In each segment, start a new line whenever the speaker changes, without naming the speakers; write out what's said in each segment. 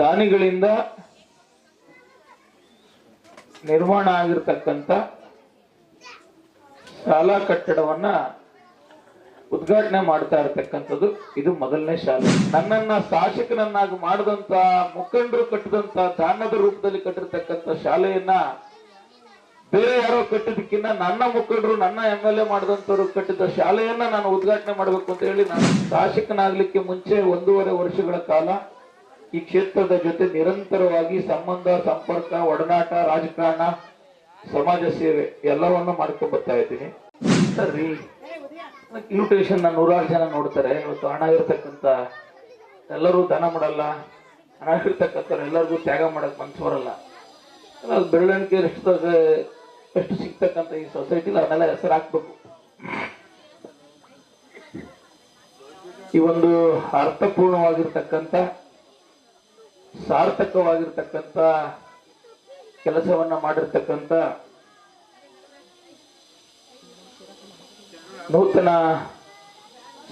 ದಾನಿಗಳಿಂದ ನಿರ್ಮಾಣ ಆಗಿರ್ತಕ್ಕಂಥ ಶಾಲಾ ಕಟ್ಟಡವನ್ನ ಉದ್ಘಾಟನೆ ಮಾಡ್ತಾ ಇರತಕ್ಕಂಥದ್ದು ಇದು ಮೊದಲನೇ ಶಾಲೆ. ನನ್ನನ್ನ ಶಾಸಕನನ್ನಾಗಿ ಮಾಡಿದಂತ ಮುಖಂಡರು ಕಟ್ಟಿದಂತ ದಾನದ ರೂಪದಲ್ಲಿ ಕಟ್ಟಿರ್ತಕ್ಕಂಥ ಶಾಲೆಯನ್ನ ಬೇರೆ ಯಾರೋ ಕಟ್ಟಿದಕ್ಕಿಂತ ನನ್ನ ಮುಖಂಡರು, ನನ್ನ ಎಂ ಎಲ್ ಎ ಮಾಡಿದಂತವ್ರು ಕಟ್ಟಿದ ಶಾಲೆಯನ್ನ ನಾನು ಉದ್ಘಾಟನೆ ಮಾಡಬೇಕು ಅಂತ ಹೇಳಿ ನಾನು ಶಾಸಕನಾಗ್ಲಿಕ್ಕೆ ಮುಂಚೆ ಒಂದೂವರೆ ವರ್ಷಗಳ ಕಾಲ ಈ ಕ್ಷೇತ್ರದ ಜೊತೆ ನಿರಂತರವಾಗಿ ಸಂಬಂಧ, ಸಂಪರ್ಕ, ಒಡನಾಟ, ರಾಜಕಾರಣ, ಸಮಾಜ ಸೇವೆ ಎಲ್ಲವನ್ನು ಮಾಡ್ಕೊಂಡು ಬರ್ತಾ ಇದ್ದೀನಿ. ಸರಿ ಇನ್ವಿಟೇಷನ್ ನೂರಾರು ಜನ ನೋಡ್ತಾರೆ. ಇವತ್ತು ಹಣ ಇರ್ತಕ್ಕಂಥ ಎಲ್ಲರೂ ದಾನ ಮಾಡಲ್ಲ, ಹಣ ಇರ್ತಕ್ಕಂಥವ್ರು ಎಲ್ಲರಿಗೂ ತ್ಯಾಗ ಮಾಡಕ್ ಮನ್ಸು ಬರಲ್ಲ. ಬೆಳವಣಿಗೆ ಎಷ್ಟು ಎಷ್ಟು ಸಿಗ್ತಕ್ಕಂಥ ಈ ಸೊಸೈಟಿಲಿ ಅದನ್ನೆಲ್ಲ ಹೆಸರು ಹಾಕ್ಬೇಕು. ಈ ಒಂದು ಅರ್ಥಪೂರ್ಣವಾಗಿರ್ತಕ್ಕಂಥ ಸಾರ್ಥಕವಾಗಿರ್ತಕ್ಕಂಥ ಕೆಲಸವನ್ನ ಮಾಡಿರ್ತಕ್ಕಂಥ ನೂತನ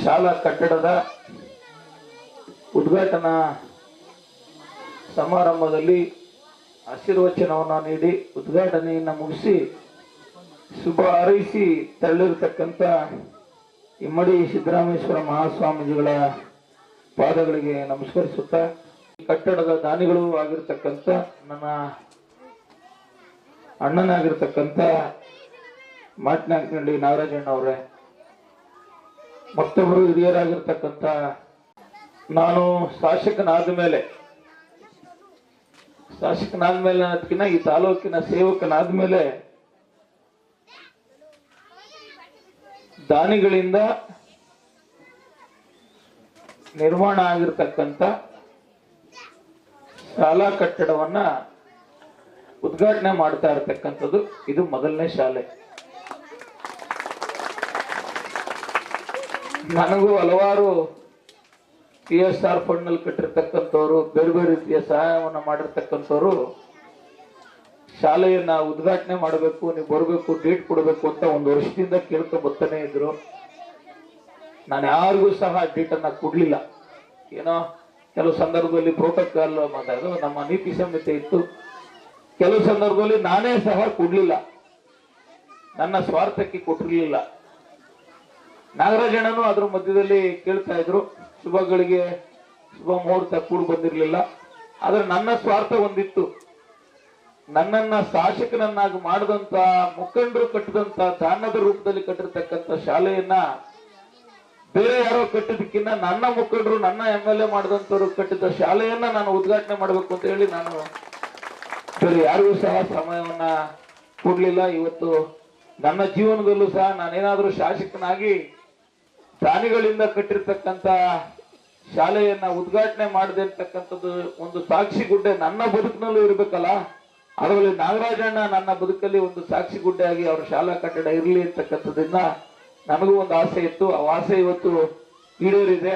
ಶಾಲಾ ಕಟ್ಟಡದ ಉದ್ಘಾಟನಾ ಸಮಾರಂಭದಲ್ಲಿ ಆಶೀರ್ವಚನವನ್ನು ನೀಡಿ ಉದ್ಘಾಟನೆಯನ್ನು ಮುಗಿಸಿ ಶುಭ ಹಾರೈಸಿ ತೆರಳಿರ್ತಕ್ಕಂಥ ಇಮ್ಮಡಿ ಸಿದ್ದರಾಮೇಶ್ವರ ಮಹಾಸ್ವಾಮೀಜಿಗಳ ಪಾದಗಳಿಗೆ ನಮಸ್ಕರಿಸುತ್ತಾ ಕಟ್ಟಡದ ದಾನಿಗಳು ಆಗಿರ್ತಕ್ಕಂಥ ನನ್ನ ಅಣ್ಣನಾಗಿರ್ತಕ್ಕಂಥ ಮಾಟ್ನಾಕ್ನಳ್ಳಿ ನಾಗರಾಜಣ್ಣ ಅವರೇ ಮತ್ತೊಬ್ಬರು ಹಿರಿಯರಾಗಿರ್ತಕ್ಕಂಥ, ನಾನು ಶಾಸಕನಾದ ಮೇಲೆ ಶಾಸಕನಾದ ಮೇಲೆ ಅನ್ನೋದಕ್ಕಿಂತ ಈ ತಾಲೂಕಿನ ಸೇವಕನಾದ ಮೇಲೆ ದಾನಿಗಳಿಂದ ನಿರ್ಮಾಣ ಆಗಿರ್ತಕ್ಕಂಥ ಶಾಲಾ ಕಟ್ಟಡವನ್ನ ಉದ್ಘಾಟನೆ ಮಾಡ್ತಾ ಇರತಕ್ಕಂಥದ್ದು ಇದು ಮೊದಲನೇ ಶಾಲೆ. ನನಗೂ ಹಲವಾರು ಪಿ ಎಸ್ ಆರ್ ಫಂಡ್ನಲ್ಲಿ ಕಟ್ಟಿರ್ತಕ್ಕಂಥವ್ರು, ಬೇರೆ ಬೇರೆ ರೀತಿಯ ಸಹಾಯವನ್ನ ಮಾಡಿರ್ತಕ್ಕಂಥವ್ರು ಶಾಲೆಯನ್ನ ಉದ್ಘಾಟನೆ ಮಾಡಬೇಕು, ನೀವು ಬರಬೇಕು ಡೇಟ್ ಕೊಡಬೇಕು ಅಂತ ಒಂದು ವರ್ಷದಿಂದ ಕೇಳ್ಕೊ ಬರ್ತಾನೆ ಇದ್ರು. ನಾನು ಯಾರಿಗೂ ಸಹ ಡೇಟ್ ಅನ್ನ ಕೊಡ್ಲಿಲ್ಲ. ಏನೋ ಕೆಲವು ಸಂದರ್ಭದಲ್ಲಿ ಪ್ರೋಟೋಕಾಲ್ ಮಾತಾಡಿದ್ರು. ನಮ್ಮ ನೀತಿ ಸಂಹಿತೆ ಇತ್ತು. ಕೆಲವು ಸಂದರ್ಭದಲ್ಲಿ ನಾನೇ ಸಹ ಕೊಡ್ಲಿಲ್ಲ. ನನ್ನ ಸ್ವಾರ್ಥಕ್ಕೆ ಕೊಟ್ಟಿರಲಿಲ್ಲ. ನಾಗರಾಜಣ್ಣನು ಅದ್ರ ಮಧ್ಯದಲ್ಲಿ ಕೇಳ್ತಾ ಇದ್ರು. ಶುಭಗಳಿಗೆ ಶುಭ ಮುಹೂರ್ತ ಕೂಡ ಬಂದಿರಲಿಲ್ಲ. ಆದ್ರೆ ನನ್ನ ಸ್ವಾರ್ಥ ಒಂದಿತ್ತು. ನನ್ನನ್ನ ಶಾಸಕನನ್ನಾಗಿ ಮಾಡಿದಂತ ಮುಖಂಡರು ಕಟ್ಟಿದಂತ ದಾನದ ರೂಪದಲ್ಲಿ ಕಟ್ಟಿರ್ತಕ್ಕಂಥ ಶಾಲೆಯನ್ನ ಬೇರೆ ಯಾರೋ ಕಟ್ಟಿದ್ದಕ್ಕಿಂತ ನನ್ನ ಮುಖಂಡರು, ನನ್ನ ಎಂ ಎಲ್ ಎ ಮಾಡಿದಂತವ್ರು ಕಟ್ಟಿದ ಶಾಲೆಯನ್ನ ನಾನು ಉದ್ಘಾಟನೆ ಮಾಡಬೇಕು ಅಂತ ಹೇಳಿ ನಾನು ಬೇರೆ ಯಾರಿಗೂ ಸಹ ಸಮಯವನ್ನ ಕೊಡ್ಲಿಲ್ಲ. ಇವತ್ತು ನನ್ನ ಜೀವನದಲ್ಲೂ ಸಹ ನಾನೇನಾದ್ರೂ ಶಾಸಕನಾಗಿ ಪ್ರಾಣಿಗಳಿಂದ ಕಟ್ಟಿರ್ತಕ್ಕಂತ ಶಾಲೆಯನ್ನ ಉದ್ಘಾಟನೆ ಮಾಡದೆ ಅಂತಕ್ಕಂಥದ್ದು ಒಂದು ಸಾಕ್ಷಿ ಗುಡ್ಡೆ ನನ್ನ ಬದುಕಿನಲ್ಲೂ ಇರಬೇಕಲ್ಲ. ಅದರಲ್ಲಿ ನಾಗರಾಜಣ್ಣ ನನ್ನ ಬದುಕಲ್ಲಿ ಒಂದು ಸಾಕ್ಷಿ ಗುಡ್ಡೆ ಆಗಿ ಅವ್ರ ಶಾಲಾ ಕಟ್ಟಡ ಇರಲಿ ಅಂತಕ್ಕಂಥದ್ದನ್ನ ನನಗೂ ಒಂದು ಆಸೆ ಇತ್ತು. ಆ ಆಸೆ ಇವತ್ತು ಈಡೇರಿದೆ.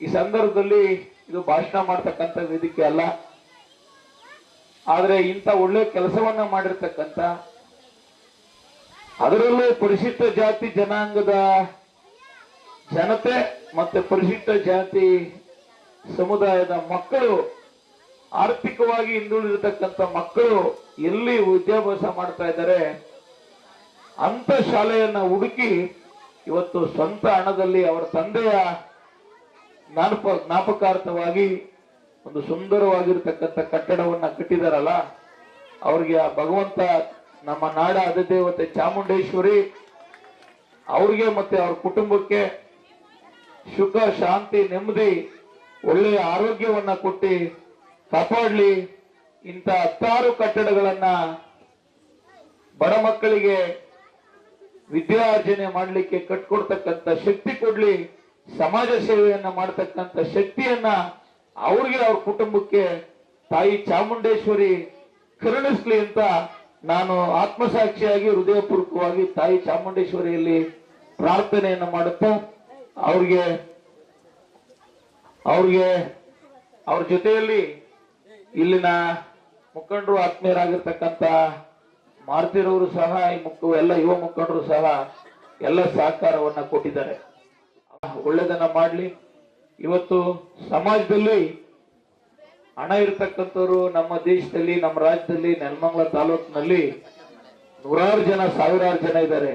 ಈ ಸಂದರ್ಭದಲ್ಲಿ ಇದು ಭಾಷಣ ಮಾಡ್ತಕ್ಕಂಥ ವೇದಿಕೆ ಅಲ್ಲ. ಆದರೆ ಇಂಥ ಒಳ್ಳೆ ಕೆಲಸವನ್ನ ಮಾಡಿರ್ತಕ್ಕಂಥ, ಅದರಲ್ಲೂ ಪರಿಶಿಷ್ಟ ಜಾತಿ ಜನಾಂಗದ ಜನತೆ ಮತ್ತೆ ಪರಿಶಿಷ್ಟ ಜಾತಿ ಸಮುದಾಯದ ಮಕ್ಕಳು, ಆರ್ಥಿಕವಾಗಿ ಹಿಂದುಳಿದಿರ್ತಕ್ಕಂಥ ಮಕ್ಕಳು ಎಲ್ಲಿ ವಿದ್ಯಾಭ್ಯಾಸ ಮಾಡ್ತಾ ಇದ್ದಾರೆ ಅಂತ ಶಾಲೆಯನ್ನ ಹುಡುಕಿ ಇವತ್ತು ಸ್ವಂತ ಹಣದಲ್ಲಿ ಅವರ ತಂದೆಯ ಜ್ಞಾನಪ, ಜ್ಞಾಪಕಾರ್ಥವಾಗಿ ಒಂದು ಸುಂದರವಾಗಿರ್ತಕ್ಕಂಥ ಕಟ್ಟಡವನ್ನ ಕಟ್ಟಿದಾರಲ್ಲ, ಅವ್ರಿಗೆ ಆ ಭಗವಂತ ನಮ್ಮ ನಾಡ ಅಧಿದೇವತೆ ಚಾಮುಂಡೇಶ್ವರಿ ಅವ್ರಿಗೆ ಮತ್ತೆ ಅವ್ರ ಕುಟುಂಬಕ್ಕೆ ಸುಖ, ಶಾಂತಿ, ನೆಮ್ಮದಿ, ಒಳ್ಳೆಯ ಆರೋಗ್ಯವನ್ನ ಕೊಟ್ಟಿ ಕಾಪಾಡ್ಲಿ. ಇಂಥ ಹತ್ತಾರು ಕಟ್ಟಡಗಳನ್ನ ಬಡ ಮಕ್ಕಳಿಗೆ ವಿದ್ಯಾರ್ಜನೆ ಮಾಡಲಿಕ್ಕೆ ಕಟ್ಕೊಡ್ತಕ್ಕಂಥ ಶಕ್ತಿ ಕೊಡ್ಲಿ, ಸಮಾಜ ಸೇವೆಯನ್ನ ಮಾಡತಕ್ಕಂಥ ಶಕ್ತಿಯನ್ನ ಅವ್ರಿಗೆ, ಅವ್ರ ಕುಟುಂಬಕ್ಕೆ ತಾಯಿ ಚಾಮುಂಡೇಶ್ವರಿ ಕರುಣಿಸ್ಲಿ ಅಂತ ನಾನು ಆತ್ಮಸಾಕ್ಷಿಯಾಗಿ, ಹೃದಯಪೂರ್ವಕವಾಗಿ ತಾಯಿ ಚಾಮುಂಡೇಶ್ವರಿಯಲ್ಲಿ ಪ್ರಾರ್ಥನೆಯನ್ನು ಮಾಡುತ್ತಾ, ಅವ್ರಿಗೆ ಅವ್ರಿಗೆ, ಅವ್ರ ಜೊತೆಯಲ್ಲಿ ಇಲ್ಲಿನ ಮುಖಂಡರು, ಆತ್ಮೀಯರಾಗಿರ್ತಕ್ಕಂಥ ಮಾರುತಿರವರು ಸಹ, ಈ ಮುಖ ಎಲ್ಲ ಯುವ ಮುಖಂಡರು ಸಹ ಎಲ್ಲ ಸಹಕಾರವನ್ನ ಕೊಟ್ಟಿದ್ದಾರೆ. ಒಳ್ಳೇದನ್ನ ಮಾಡ್ಲಿ. ಇವತ್ತು ಸಮಾಜದಲ್ಲಿ ಹಣ ಇರ್ತಕ್ಕಂಥವ್ರು ನಮ್ಮ ದೇಶದಲ್ಲಿ, ನಮ್ಮ ರಾಜ್ಯದಲ್ಲಿ, ನೆಲಮಂಗಲ ತಾಲೂಕಿನಲ್ಲಿ ನೂರಾರು ಜನ, ಸಾವಿರಾರು ಜನ ಇದ್ದಾರೆ.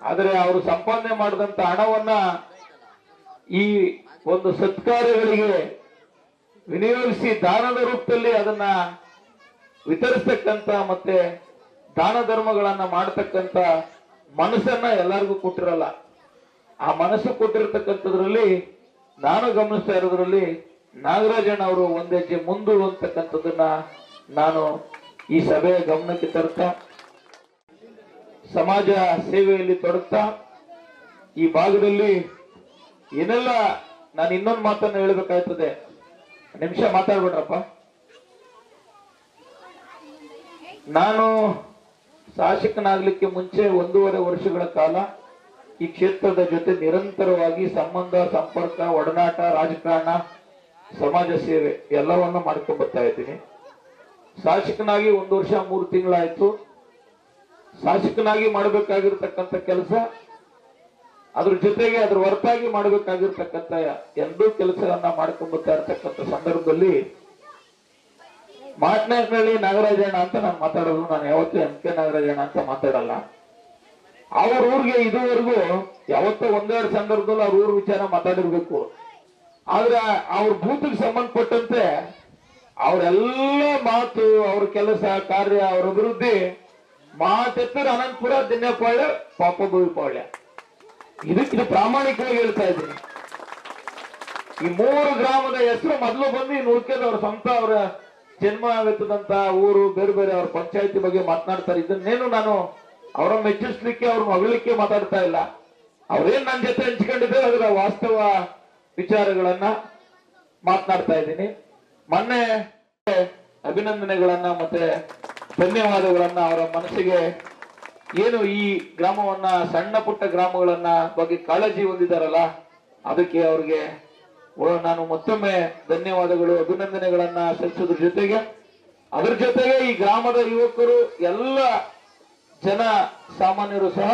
ಆದರೆ ಅವರು ಸಂಪಾದನೆ ಮಾಡಿದಂತ ಹಣವನ್ನ ಈ ಒಂದು ಸತ್ಕಾರ್ಯಗಳಿಗೆ ವಿನಿಯೋಗಿಸಿ ದಾನದ ರೂಪದಲ್ಲಿ ಅದನ್ನ ವಿತರಿಸ್ತಕ್ಕಂತ ಮತ್ತೆ ದಾನ ಧರ್ಮಗಳನ್ನ ಮಾಡತಕ್ಕಂತ ಮನಸ್ಸನ್ನ ಎಲ್ಲರಿಗೂ ಕೊಟ್ಟಿರಲ್ಲ. ಆ ಮನಸ್ಸು ಕೊಟ್ಟಿರತಕ್ಕಂಥದ್ರಲ್ಲಿ ನಾನು ಗಮನಿಸ್ತಾ ಇರೋದ್ರಲ್ಲಿ ನಾಗರಾಜಣ್ಣ ಅವರು ಒಂದ್ ಹೆಜ್ಜೆ ಮುಂದು ಅಂತಕ್ಕಂಥದ್ದನ್ನ ನಾನು ಈ ಸಭೆಯ ಗಮನಕ್ಕೆ ತರ್ತಾ ಸಮಾಜ ಸೇವೆಯಲ್ಲಿ ತೊಡಗ್ತಾ, ಈ ಭಾಗದಲ್ಲಿ ಏನೆಲ್ಲ ನಾನು ಇನ್ನೊಂದು ಮಾತನ್ನ ಹೇಳ್ಬೇಕಾಯ್ತದೆ. ನಿಮಿಷ ಮಾತಾಡ್ಬಿಡ್ರಪ್ಪ. ನಾನು ಶಾಸಕನಾಗ್ಲಿಕ್ಕೆ ಮುಂಚೆ ಒಂದೂವರೆ ವರ್ಷಗಳ ಕಾಲ ಈ ಕ್ಷೇತ್ರದ ಜೊತೆ ನಿರಂತರವಾಗಿ ಸಂಬಂಧ, ಸಂಪರ್ಕ, ಒಡನಾಟ, ರಾಜಕಾರಣ, ಸಮಾಜ ಸೇವೆ ಎಲ್ಲವನ್ನು ಮಾಡ್ಕೊಂಡು ಬರ್ತಾ ಇದ್ದೀನಿ. ಶಾಸಕನಾಗಿ ಒಂದು ವರ್ಷ, ಮೂರು ತಿಂಗಳಾಯ್ತು. ಶಾಸಕನಾಗಿ ಮಾಡಬೇಕಾಗಿರ್ತಕ್ಕಂಥ ಕೆಲಸ, ಅದ್ರ ಜೊತೆಗೆ ಅದ್ರ ಹೊರತಾಗಿ ಮಾಡಬೇಕಾಗಿರ್ತಕ್ಕಂಥ ಎರಡೂ ಮಾಡ್ಕೊಂಡು ಬರ್ತಾ ಇರ್ತಕ್ಕಂಥ ಸಂದರ್ಭದಲ್ಲಿ ಮಾಟ್ನಾಗ್ನಳ್ಳಿ ನಾಗರಾಜಣ್ಣ ಅಂತ ನಾನು ಮಾತಾಡೋದು. ನಾನು ಯಾವತ್ತೂ ಎಂ ಕೆ ನಾಗರಾಜಣ್ಣ ಅಂತ ಮಾತಾಡಲ್ಲ. ಅವ್ರ ಊರಿಗೆ ಇದುವರೆಗೂ ಯಾವತ್ತೋ ಒಂದೆರಡು ಸಂದರ್ಭದಲ್ಲಿ ಅವ್ರ ಊರ್ ವಿಚಾರ ಮಾತಾಡಿರ್ಬೇಕು. ಆದ್ರೆ ಅವ್ರ ಬೂತ್ಗೆ ಸಂಬಂಧಪಟ್ಟಂತೆ ಅವರೆಲ್ಲ ಮಾತು, ಅವ್ರ ಕೆಲಸ, ಕಾರ್ಯ, ಅವ್ರ ಅಭಿವೃದ್ಧಿ ಮಾತೆತ್ತರ ಅನಂತಪುರ, ದಿನ್ಯಪಾಳ್ಯ ಇದಕ್ಕೆ ಇದು ಪ್ರಾಮಾಣಿಕವಾಗಿ ಹೇಳ್ತಾ ಇದ್ದೀನಿ. ಈ ಮೂರು ಗ್ರಾಮದ ಹೆಸರು ಮೊದಲು ಬಂದು ಇನ್ನು ಅವ್ರ ಸ್ವಂತ ಅವರ ಜನ್ಮ ಆಗತ್ತದಂತ ಊರು, ಬೇರೆ ಬೇರೆ ಅವ್ರ ಪಂಚಾಯತಿ ಬಗ್ಗೆ ಮಾತನಾಡ್ತಾರೆ. ಇದನ್ನೇನು ನಾನು ಅವರ ಮೆಚ್ಚಿಸ್ಲಿಕ್ಕೆ ಅವ್ರ ಮಗಳಲಿಕ್ಕೆ ಮಾತಾಡ್ತಾ ಇಲ್ಲ. ಅವ್ರೇನ್ ನನ್ನ ಜೊತೆ ಹಂಚ್ಕೊಂಡಿದ್ದಾರೆ ಅದರ ವಾಸ್ತವ ವಿಚಾರಗಳನ್ನ ಮಾತನಾಡ್ತಾ ಇದ್ದೀನಿ. ಮೊನ್ನೆ ಅಭಿನಂದನೆಗಳನ್ನ ಮತ್ತೆ ಧನ್ಯವಾದಗಳನ್ನ ಅವರ ಮನಸ್ಸಿಗೆ ಏನು ಈ ಗ್ರಾಮವನ್ನ, ಸಣ್ಣ ಪುಟ್ಟ ಗ್ರಾಮಗಳನ್ನ ಬಗ್ಗೆ ಕಾಳಜಿ ಹೊಂದಿದಾರಲ್ಲ, ಅದಕ್ಕೆ ಅವ್ರಿಗೆ ನಾನು ಮತ್ತೊಮ್ಮೆ ಧನ್ಯವಾದಗಳು, ಅಭಿನಂದನೆಗಳನ್ನ ಸಲ್ಲಿಸೋದ್ರ ಜೊತೆಗೆ. ಅದ್ರ ಜೊತೆಗೆ ಈ ಗ್ರಾಮದ ಯುವಕರು, ಎಲ್ಲ ಜನ ಸಾಮಾನ್ಯರು ಸಹ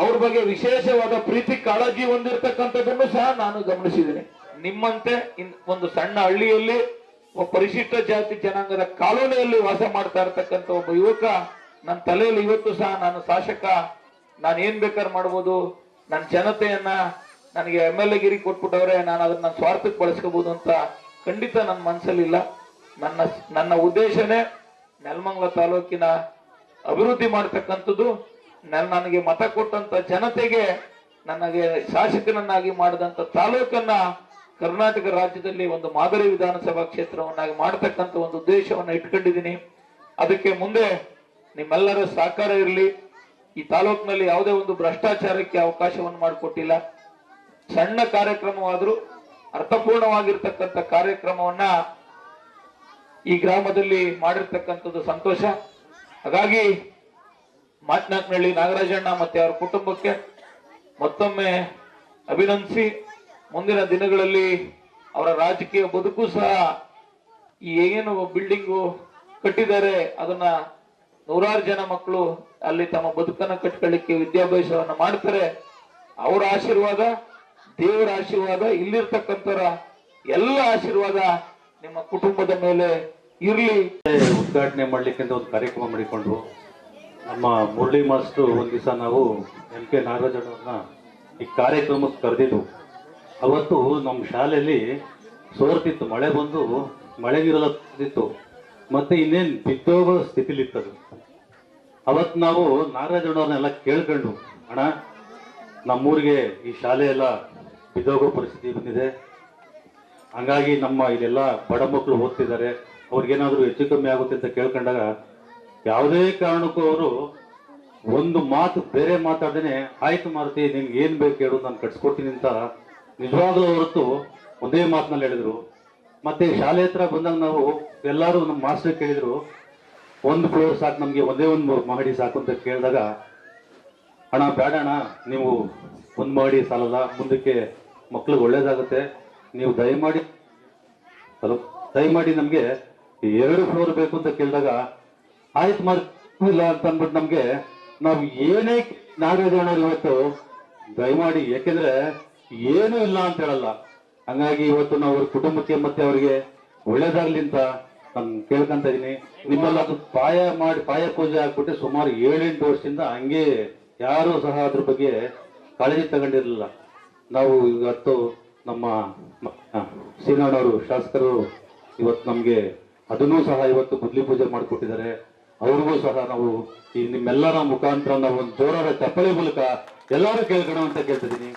ಅವ್ರ ಬಗ್ಗೆ ವಿಶೇಷವಾದ ಪ್ರೀತಿ, ಕಾಳಜಿ ಹೊಂದಿರತಕ್ಕಂಥದ್ದನ್ನು ಸಹ ನಾನು ಗಮನಿಸಿದ್ದೀನಿ. ನಿಮ್ಮಂತೆ ಒಂದು ಸಣ್ಣ ಹಳ್ಳಿಯಲ್ಲಿ ಒಬ್ಬ ಪರಿಶಿಷ್ಟ ಜಾತಿ ಜನಾಂಗದ ಕಾಲೋನಿಯಲ್ಲಿ ವಾಸ ಮಾಡ್ತಾ ಇರತಕ್ಕಂಥ ಒಬ್ಬ ಯುವಕ ನನ್ನ ತಲೆಯಲ್ಲಿ ಇವತ್ತು ಸಹ ನಾನು ಶಾಸಕ, ನಾನು ಏನ್ ಬೇಕಾದ್ರೆ ಮಾಡ್ಬೋದು ನನ್ನ ಜನತೆಯನ್ನ ನನಗೆ ಎಂ ಎಲ್ ಎ ಕೊಟ್ಬಿಟ್ಟವ್ರೆ, ನಾನು ಅದನ್ನ ಸ್ವಾರ್ಥಕ್ಕೆ ಬಳಸ್ಕೋಬಹುದು ಅಂತ ಖಂಡಿತ ನನ್ನ ಮನಸ್ಸಲ್ಲಿಲ್ಲ ನನ್ನ ನನ್ನ ಉದ್ದೇಶನೇ ನೆಲಮಂಗಲ ತಾಲೂಕಿನ ಅಭಿವೃದ್ಧಿ ಮಾಡ್ತಕ್ಕಂಥದ್ದು. ನನ್- ನನಗೆ ಮತ ಕೊಟ್ಟಂತ ಜನತೆಗೆ, ನನಗೆ ಶಾಸಕನನ್ನಾಗಿ ಮಾಡಿದಂತ ತಾಲೂಕನ್ನ ಕರ್ನಾಟಕ ರಾಜ್ಯದಲ್ಲಿ ಒಂದು ಮಾದರಿ ವಿಧಾನಸಭಾ ಕ್ಷೇತ್ರವನ್ನಾಗಿ ಮಾಡತಕ್ಕಂತ ಒಂದು ಉದ್ದೇಶವನ್ನ ಇಟ್ಕೊಂಡಿದ್ದೀನಿ. ಅದಕ್ಕೆ ಮುಂದೆ ನಿಮ್ಮೆಲ್ಲರ ಸಹಕಾರ ಇರಲಿ. ಈ ತಾಲೂಕಿನಲ್ಲಿ ಯಾವುದೇ ಒಂದು ಭ್ರಷ್ಟಾಚಾರಕ್ಕೆ ಅವಕಾಶವನ್ನು ಮಾಡಿಕೊಟ್ಟಿಲ್ಲ. ಸಣ್ಣ ಕಾರ್ಯಕ್ರಮವಾದರೂ ಅರ್ಥಪೂರ್ಣವಾಗಿರ್ತಕ್ಕಂಥ ಕಾರ್ಯಕ್ರಮವನ್ನ ಈ ಗ್ರಾಮದಲ್ಲಿ ಮಾಡಿರ್ತಕ್ಕಂಥದ್ದು ಸಂತೋಷ. ಹಾಗಾಗಿ ಮಾತನಾಡ್ನಹಳ್ಳಿ ನಾಗರಾಜಣ್ಣ ಮತ್ತೆ ಅವರ ಕುಟುಂಬಕ್ಕೆ ಮತ್ತೊಮ್ಮೆ ಅಭಿನಂದಿಸಿ, ಮುಂದಿನ ದಿನಗಳಲ್ಲಿ ಅವರ ರಾಜಕೀಯ ಬದುಕು ಸಹ ಈ ಏನು ಬಿಲ್ಡಿಂಗು ಕಟ್ಟಿದ್ದಾರೆ, ಅದನ್ನ ನೂರಾರು ಜನ ಮಕ್ಕಳು ಅಲ್ಲಿ ತಮ್ಮ ಬದುಕನ್ನು ಕಟ್ಕೊಳ್ಳಿಕ್ಕೆ ವಿದ್ಯಾಭ್ಯಾಸವನ್ನು ಮಾಡ್ತಾರೆ. ಅವರ ಆಶೀರ್ವಾದ ದೇವರ ಆಶೀರ್ವಾದ ಇಲ್ಲಿರ್ತಕ್ಕಂಥವರ ಎಲ್ಲ ಆಶೀರ್ವಾದ ನಿಮ್ಮ ಕುಟುಂಬದ ಮೇಲೆ ಇರಲಿ.
ಉದ್ಘಾಟನೆ ಮಾಡ್ಲಿಕ್ಕೆ ಅಂತ ಒಂದು ಕಾರ್ಯಕ್ರಮ ಮಾಡಿಕೊಂಡ್ರು. ನಮ್ಮ ಮುರಳಿ ಮಾಸ್ಟರ್ ಒಂದು ದಿವಸ ನಾವು ಎಂ ಕೆ ನಾಗರಾಜನವ್ರನ್ನ ಈ ಕಾರ್ಯಕ್ರಮಕ್ಕೆ ಕರೆದಿದ್ದು ಅವತ್ತು ನಮ್ಮ ಶಾಲೆಯಲ್ಲಿ ಸೋರ್ತಿತ್ತು, ಮಳೆ ಬಂದು ಮಳೆ ಇನ್ನೇನು ಮತ್ತೆ ಇನ್ನೇನ್ ಬಿದ್ದೋಗೋ ಸ್ಥಿತಿಲಿತ್ತದು ಅವತ್ತು ನಾವು ನಾಗರಾಜನವ್ರನ್ನೆಲ್ಲ ಕೇಳ್ಕೊಂಡು ಅಣ್ಣ, ನಮ್ಮೂರಿಗೆ ಈ ಶಾಲೆ ಎಲ್ಲ ಬಿದ್ದೋಗೋ ಪರಿಸ್ಥಿತಿ ಬಂದಿದೆ. ಹಂಗಾಗಿ ನಮ್ಮ ಇಲ್ಲೆಲ್ಲ ಬಡ ಮಕ್ಕಳು ಓದ್ತಿದ್ದಾರೆ. ಅವ್ರಿಗೇನಾದರೂ ಹೆಚ್ಚು ಕಮ್ಮಿ ಆಗುತ್ತೆ ಅಂತ ಕೇಳ್ಕೊಂಡಾಗ ಯಾವುದೇ ಕಾರಣಕ್ಕೂ ಅವರು ಒಂದು ಮಾತು ಬೇರೆ ಮಾತಾಡ್ದೇನೆ, ಆಯ್ತು ಮಾರುತಿ ನಿಮ್ಗೆ ಏನು ಬೇಕು ಹೇಳು, ನಾನು ಕಟ್ಸ್ಕೊಡ್ತೀನಿ ಅಂತ ನಿಜವಾಗ್ಲೂ ಹೊರತು ಒಂದೇ ಮಾತಿನಲ್ಲಿ ಹೇಳಿದರು. ಮತ್ತೆ ಶಾಲೆ ಹತ್ರ ಬಂದಾಗ ನಾವು ಎಲ್ಲರೂ ನಮ್ಮ ಮಾಸ್ಟರ್ ಕೇಳಿದ್ರು, ಒಂದು ಫ್ಲೋರ್ ಸಾಕು, ನಮಗೆ ಒಂದೇ ಒಂದು ಮಹಡಿ ಸಾಕು ಅಂತ ಕೇಳಿದಾಗ, ಅಣ್ಣ ಬೇಡ ಅಣ್ಣ ನೀವು ಒಂದು ಮಹಡಿ ಸಾಲಲ್ಲ, ಮುಂದಕ್ಕೆ ಮಕ್ಳಿಗೆ ಒಳ್ಳೇದಾಗುತ್ತೆ. ನೀವು ದಯಮಾಡಿ, ಹಲೋ, ದಯಮಾಡಿ ನಮಗೆ ಎರಡು ಫ್ಲೋರ್ ಬೇಕು ಅಂತ ಕೇಳಿದಾಗ, ಆಯ್ತು ಮಾಡಿಲ್ಲ ಅಂತ ಅಂದ್ಬಿಟ್ಟು ನಮಗೆ ನಾವು ಏನೇ ನಾಗರಾಜಣ್ಣ ಇವತ್ತು ದಯಮಾಡಿ, ಯಾಕೆಂದ್ರೆ ಏನೂ ಇಲ್ಲ ಅಂತ ಹೇಳಲ್ಲ. ಹಂಗಾಗಿ ಇವತ್ತು ನಾವು ಅವ್ರ ಕುಟುಂಬಕ್ಕೆ ಮತ್ತೆ ಅವರಿಗೆ ಒಳ್ಳೇದಾಗ್ಲಿ ಅಂತ ನಾನು ಕೇಳ್ಕೊಂತ ಇದ್ದೀನಿ ನಿಮ್ಮೆಲ್ಲ ಅದು ಪಾಯ ಮಾಡಿ, ಪಾಯ ಪೂಜೆ ಹಾಕ್ಬಿಟ್ಟು ಸುಮಾರು ಏಳೆಂಟು ವರ್ಷದಿಂದ ಹಂಗೆ ಯಾರು ಸಹ ಅದ್ರ ಬಗ್ಗೆ ಕಾಳಜಿ ತಗೊಂಡಿರಲಿಲ್ಲ. ನಾವು ಇವತ್ತು ನಮ್ಮ ಸೀನಣ್ಣವರು ಶಾಸಕರು ಇವತ್ತು ನಮಗೆ ಅದನ್ನೂ ಸಹ ಇವತ್ತು ಬುದ್ಲಿ ಪೂಜೆ ಮಾಡಿಕೊಟ್ಟಿದ್ದಾರೆ. ಅವ್ರಿಗೂ ಸಹ ನಾವು ಈ ನಿಮ್ಮೆಲ್ಲರ ಮುಖಾಂತರ ನಾವು ಒಂದು ಜೋರಾದ ಚಪ್ಪಳಿ ಮೂಲಕ ಎಲ್ಲರೂ ಕೇಳ್ಕೊಳ್ಳೋ ಅಂತ ಕೇಳ್ತಿದ್ದೀನಿ